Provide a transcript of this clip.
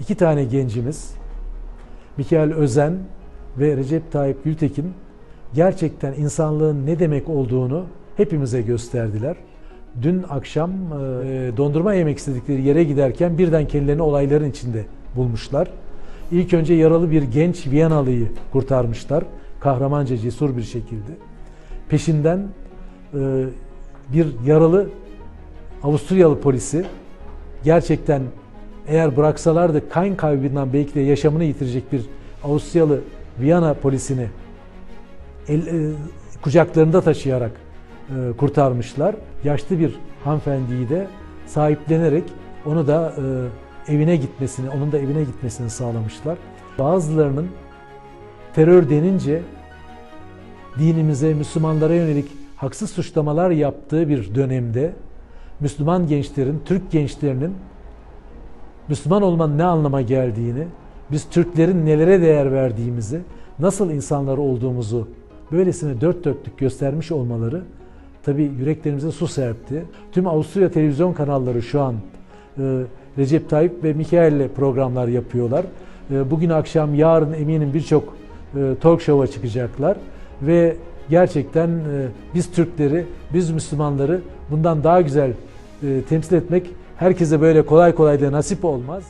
iki tane gencimiz Mikael Özen ve Recep Tayyip Gültekin gerçekten insanlığın ne demek olduğunu hepimize gösterdiler. Dün akşam e, dondurma yemek istedikleri yere giderken birden kendilerini olayların içinde bulmuşlar. İlk önce yaralı bir genç Viyanalı'yı kurtarmışlar. Kahramanca cesur bir şekilde. Peşinden e, bir yaralı Avusturyalı polisi gerçekten eğer bıraksalardı kan kaybından belki de yaşamını yitirecek bir Avusturyalı Viyana polisini el, e, kucaklarında taşıyarak e, kurtarmışlar. Yaşlı bir hanımefendiyi de sahiplenerek onu da e, evine gitmesini, onun da evine gitmesini sağlamışlar. Bazılarının terör denince dinimize, Müslümanlara yönelik haksız suçlamalar yaptığı bir dönemde Müslüman gençlerin, Türk gençlerinin Müslüman olmanın ne anlama geldiğini, biz Türklerin nelere değer verdiğimizi, nasıl insanlar olduğumuzu böylesine dört dörtlük göstermiş olmaları tabi yüreklerimize su serpti. Tüm Avusturya televizyon kanalları şu an e, Recep Tayyip ve Mikael'le programlar yapıyorlar. E, bugün akşam, yarın eminim birçok e, talk show'a çıkacaklar ve gerçekten e, biz Türkleri, biz Müslümanları bundan daha güzel e, temsil etmek herkese böyle kolay kolay da nasip olmaz.